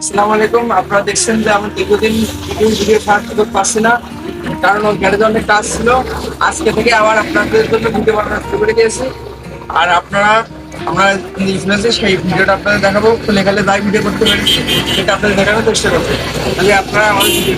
আসসালামু আলাইকুম। আপনারা দেখছেন যে আমি দীর্ঘদিন ভিডিও ভিডিও ছাড়ার সুযোগ পাচ্ছি না, কারণ ওর গ্যারেজে অনেক কাজ ছিল। আজকে থেকে আবার আপনাদের জন্য ভিডিও বানানো শুরু করে দিয়েছি। আর আপনারা, আমরা নিউজলেসে সেই ভিডিওটা আপনাদের দেখাবো। খুলে গেলে যাই ভিডিও করতে পেরেছি সেটা আপনাদের দেখানোর চেষ্টা করব। তাহলে আপনারা আমাদের ভিডিও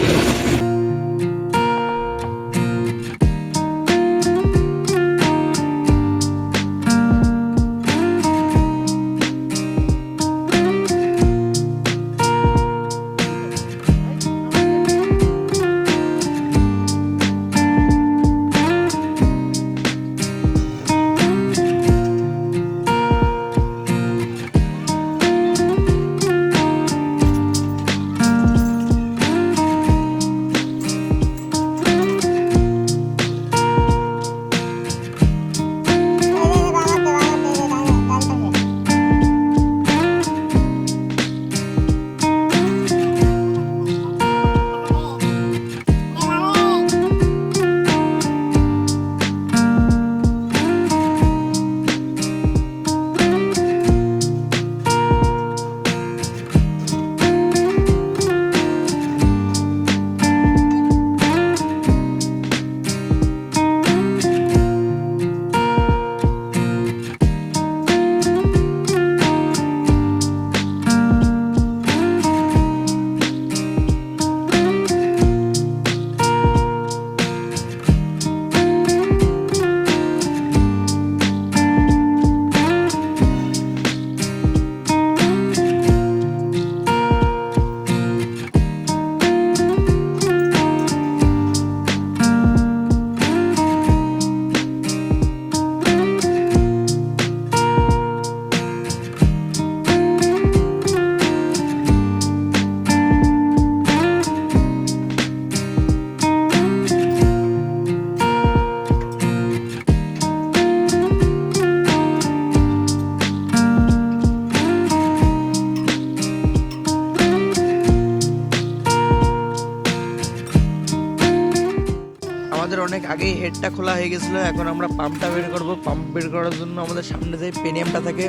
অনেক আগেই হেডটা খোলা হয়ে গেছিল, এখন আমরা পাম্পটা বের করব। পাম্প বের করার জন্য আমাদের সামনে যে পেনিয়ামটা থাকে,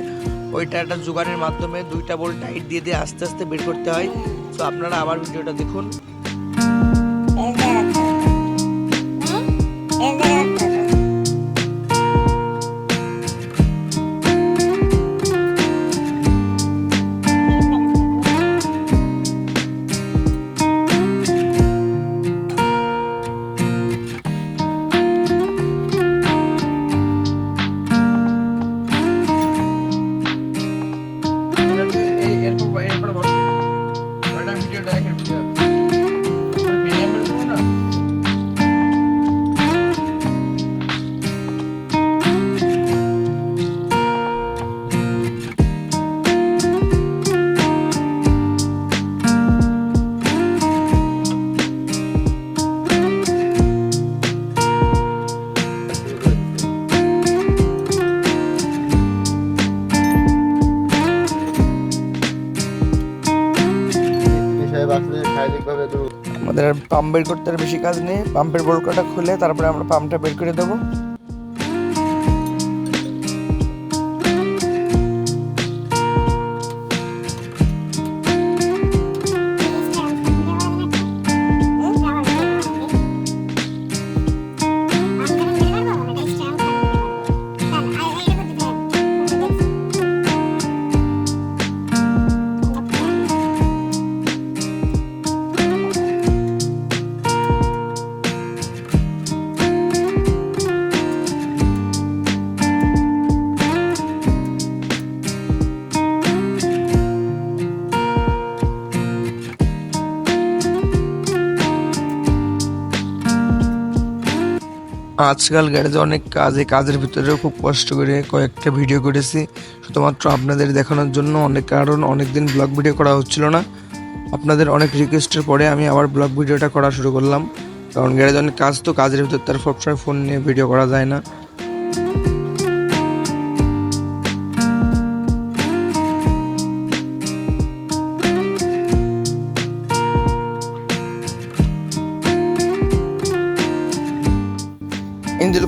ওইটা একটা জোগানের মাধ্যমে দুইটা বল টাইট দিয়ে দিয়ে আস্তে আস্তে বের করতে হয়। তো আপনারা আবার ভিডিওটা দেখুন। আমাদের পাম্প বের করতে আর বেশি কাজ নেই। পাম্পের বোরকাটা খুলে তারপরে আমরা পাম্পটা বের করে দেবো। আজকাল গ্যারেজে অনেক কাজ, কাজের ভিতরেও খুব কষ্ট করে কয়েকটা ভিডিও করেছি। শুধুমাত্র আপনাদের দেখানোর জন্য অনেক কারণ অনেক দিন ব্লগ ভিডিও করা হচ্ছিল না। আপনাদের অনেক রিকোয়েস্টের পরে আমি আবার ব্লগ ভিডিওটা করা শুরু করলাম। কারণ গ্যারেজে অনেক কাজ, তো কাজের ভিতর তার সবসময় ফোন নিয়ে ভিডিও করা যায় না।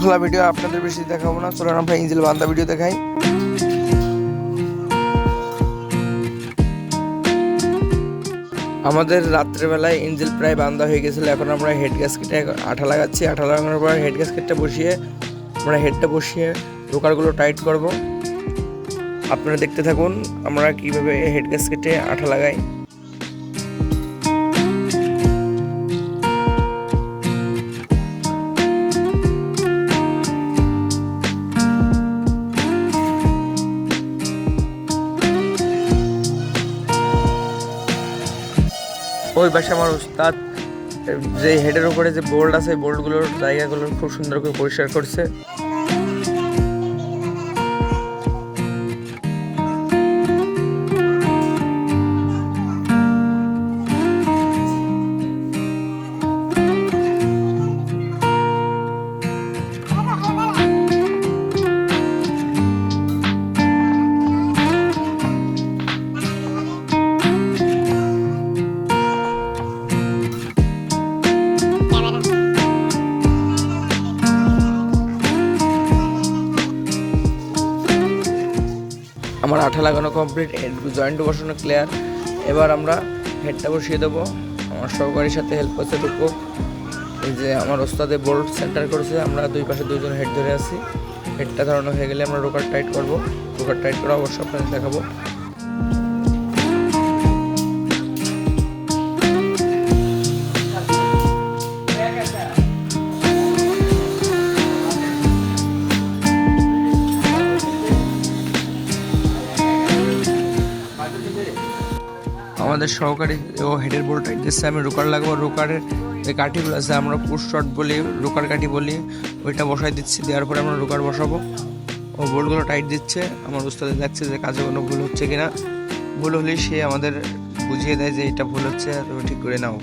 খোলা ভিডিও আপনাদের বেশি দেখাবো না। চলুন আমরা ইঞ্জিল বান্ধা ভিডিও দেখাই। আমাদের রাত্রেবেলায় ইঞ্জিল প্রায় বান্ধা হয়ে গেছিল। এখন আমরা হেড গ্যাসকেটে আঠা লাগাচ্ছি। আঠা লাগানোর পর হেড গ্যাসকেটটা বসিয়ে আমরা হেডটা বসিয়ে রোকারগুলো টাইট করব। আপনারা দেখতে থাকুন, আমরা কীভাবে হেড গ্যাসকেটে আঠা লাগাই। ওই পাশে আমার উস্তাদ যে হেডের উপরে যে বোল্ড আছে বোল্ডগুলোর জায়গাগুলো খুব সুন্দর করে পরিষ্কার করছে। আঠা লাগানো কমপ্লিট হেড জয়েন্ট বসানো ক্লিয়ার এবার আমরা হেডটা বসিয়ে দেবো। আমার সহকারীর সাথে হেল্প করছে টুকু। এই যে আমার ওস্তাদে বোল্ট সেন্টার করেছে, আমরা দুই পাশে দুইজন হেড ধরে আছি। হেডটা ধরানো হয়ে গেলে আমরা রোকার টাইট করব। রোকার টাইট করা অবশ্যই আপনাদের দেখাবো। আমাদের সহকারী ও হেডের বোল্ট দিচ্ছে আমি রোকার লাগবো রোকারের যে কাঠিগুলো আছে আমরা পুশ শট বলি, রোকার কাঠি বলি, ওইটা বসাই দিচ্ছি, দেওয়ার পরে আমরা রোকার বসাবো। ও বোল্টগুলো টাইট দিচ্ছে, আমার উস্তাদে দেখছে যে কাজে কোনো ভুল হচ্ছে কিনা। ভুল হলে সে আমাদের বুঝিয়ে দেয় যে এটা ভুল হচ্ছে তুমি ঠিক করে নাও।